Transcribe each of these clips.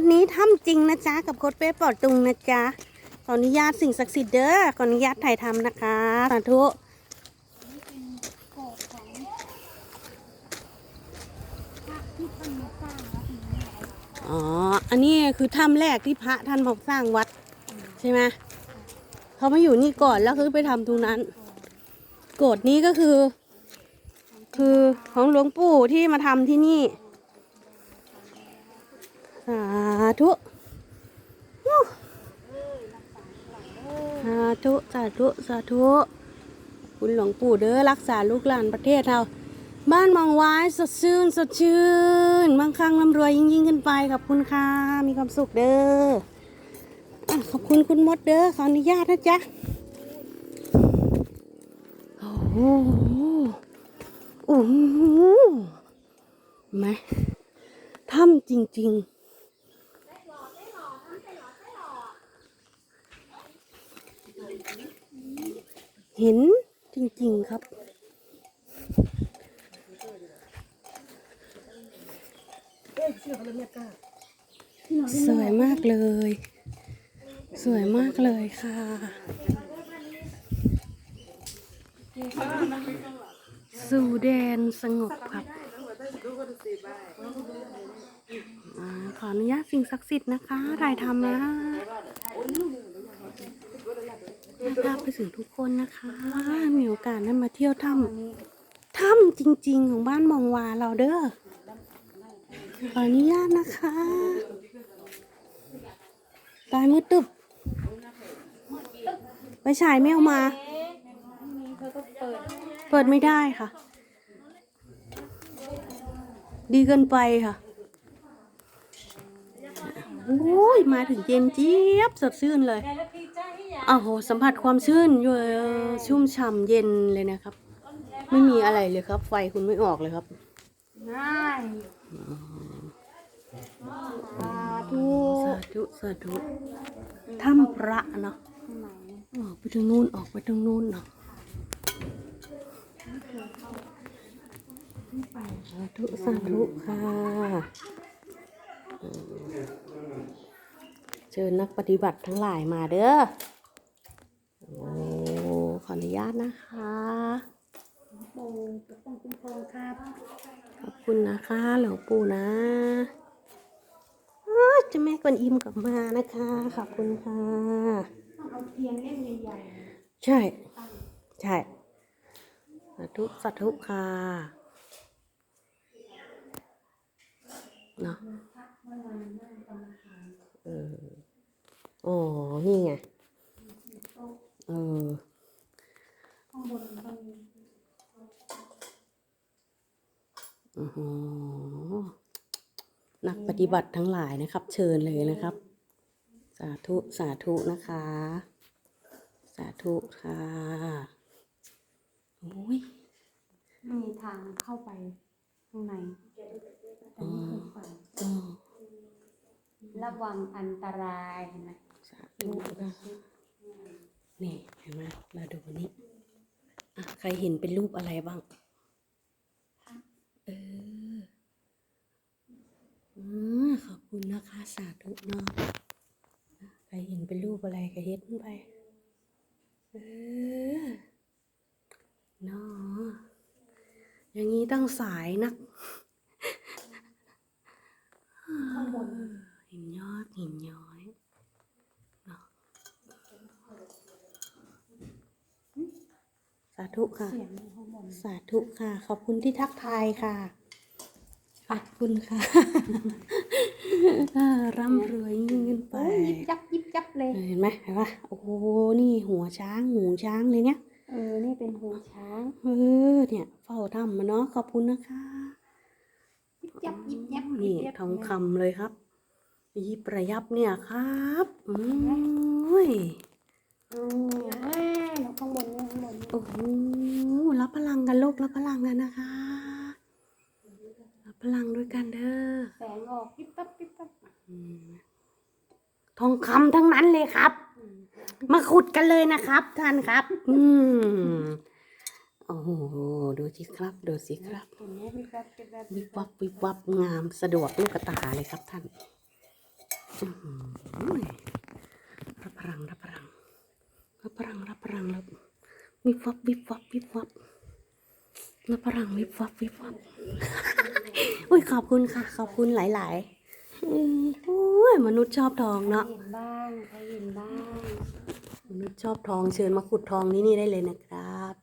วันนี้ถ้ำจริงนะจ๊ะกับโค้ดเป๊ปอดตุงนะจ๊ะขออนุญาตสิ่งศักดิ์สิทธิ์เด้อขออนุญาตถ่ายทำนะคะสาธุอ๋อ อันนี้คือถ้ำแรกที่พระท่านมาสร้างวัด ใช่ไหมเขามาอยู่นี่ก่อนแล้วคือไปทำตรงนั้น โกดนี้ก็คือ คือของหลวงปู่ที่มาทำที่นี่ สาธุสาธุ สาธุ สาธุ คุณหลวงปู่เด้อรักษาลูกหลานประเทศเราบ้านมองไว้สดชื่นสดชื่นมั่งคั่งร่ำรวยยิ่งยิ่งขึ้นไปขอบคุณค่ะมีความสุขเด้อขอบคุณคุณมดเด้อขออนุญาตนะจ๊ะโอ้โหโอ้โหไหมถ้ำจริง ๆ เห็นจริงๆครับ สวยมากเลย สวยมากเลยค่ะสู่แดนสงบครับขออนุญาตสิ่งศักดิ์สิทธิ์นะคะถ่ายทำนะ นะครับไปถึงทุกคนนะคะ มีโอกาสได้มาเที่ยวถ้ำถ้ำจริง ๆ ของบ้านมองวาเราเด้อขออนุญาตนะคะตายมืดตึบไปฉายไม่เอามา เปิดไม่ได้ค่ะ ดีเกินไปค่ะ อ้ยมาถึงเย็นเจี๊ยบสดชื่นเลยอ้าวโหสัมผัสความชื่นอยู่ชุ่มฉ่ำเย็นเลยนะครับ ไม่มีอะไรเลยครับ ไฟคุณไม่ออกเลยครับง่ายสาธุสาธุสาธุถ้ำพระเนาะออกไปทางนู้นออกไปทางนู้นเนาะสาธุสาธุค่ะอืมเชิญนักปฏิบัติทั้งหลายมาเด้อ โอ้ขออนุญาตนะคะปู่ปกป้องคุ้มครองครับ ขอบคุณนะคะหลวงปู่นะจะแม่กวนอิมกลับมานะคะ ขอบคุณค่ะต้องเอาเทียนเล่มใหญ่ใช่ ใช่ สาธุสาธุค่ะ เนาะเออ อ๋อ นี่ไง เออๆข้างบนมันโอ้โหนักปฏิบัติทั้งหลายนะครับ เชิญเลยนะครับ สาธุ สาธุนะคะ สาธุค่ะโอ้ยมีทางเข้าไปข้างในแต่ไม่เคยไปอ๋อระวังอันตรายเห็นไหม สาธุนะคะนี่เห็นไหมมาดูนี่อะใครเห็นเป็นรูปอะไรบ้างเอออืมขอบคุณนะคะสาธุเนาะใครเห็นเป็นรูปอะไรก็เฮ็ดมันไปเออเนาะอย่างนี้ต้องสายนักข้างบนหินยอดหินย้อยเนาะ สาธุค่ะเสียงอยู่ข้างบนสาธุค่ะ ขอบคุณที่ทักทายค่ะ ขอบคุณค่ะอ่าร่ำรวยยิ่งขึ้นไปโอ้ยยิบยับยิบยับเลย เห็นไหมเห็นปะโอ้โห นี่หัวช้างหูช้างเลยเนี่ยเออ นี่เป็นหูช้าง เออ เนี่ย เฝ้าถ้ำมาเนาะ ขอบคุณนะคะ ยิบยับยิบยับนี่ยิบยับทองคำเลยครับ ยิบระยับเนี่ยครับ อืมยโอ้ย แล้วข้างบนนี่ข้างบนนี่โอ้โหรับพลังกันลูกรับพลังกันนะคะ รับพลังด้วยกันเด้อแสงออกยิบปั๊บยิบปั๊บอืมทองคำทั้งนั้นเลยครับ มาขุดกันเลยนะครับ ท่านครับ อืมโอ้โหดูสิครับ ดูสิครับเห็นไหมวิบวับวิบวับวิบวับวิบวับงามสะดวกลูกตาเลยครับท่านอื้อหือรับพลังรับพลัง รับพลังรับพลังรับวิบวับวิบวับวิบวับรับพลังวิบวับวิบวับอุ้ยขอบคุณค่ะ ขอบคุณหลายๆอืมโอ้ยมนุษย์ชอบทองเนาะเห็นบ้างใครเห็นบ้างมนุษย์ชอบทองเชิญมาขุดทองที่นี่ได้เลยนะครับ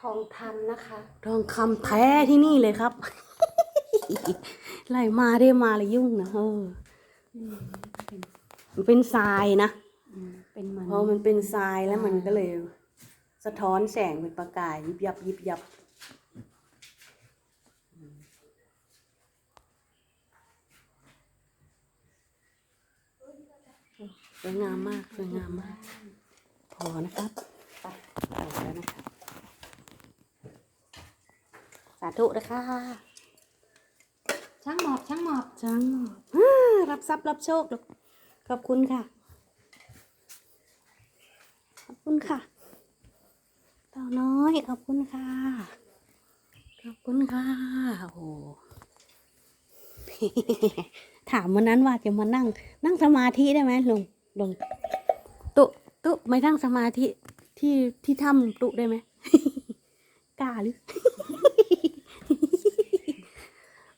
ทองคำนะคะ ทองคำแท้ที่นี่เลยครับไล่มาได้มาเลยยุ่งนะเอออืมเป็นมันเป็นทรายนะอืม เป็นเหมือนพอมันเป็นทรายแล้วมันก็เลย สะท้อนแสงเป็นประกายยิบยับยิบยับ สวยงามมากสวยงามมาก พอนะครับไปไปแล้วนะครับสาธุนะคะช่างหมอบช่างหมอบจังอ่ารับทรัพย์รับโชคลูกขอบคุณค่ะ ขอบ คุณค่ะเต่าน้อยขอบคุณค่ะ ขอบคุณค่ะ โอ้โหถามวันนั้นว่าจะมานั่ง นั่งสมาธิได้ไหมลุงลุงตุตุไม่นั่งสมาธิที่ที่ถ้ำตุได้ไหมกล้าหรือ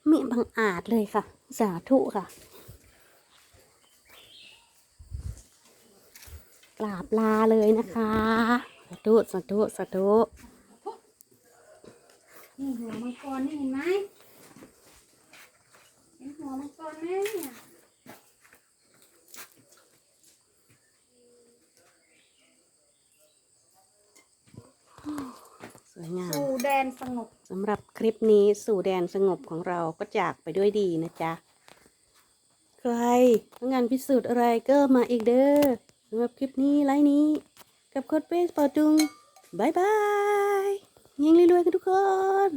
มิบังอาจเลยค่ะ สาธุค่ะ กราบลาเลยนะคะสาธุสาธุสาธุนี่หัวมังกรนี่เห็นไหมเห็นหัวมังกรไหมเนี่ยสวยงามสู่แดนสงบสำหรับคลิปนี้สู่แดนสงบของเราก็จากไปด้วยดีนะจ๊ะ ใครต้องการพิสูจน์อะไรก็มาอีกเด้อ สำหรับคลิปนี้ไลน์นี้ กับโค้ดเบสปอดุงบายบายยิงรวยๆกันทุกคน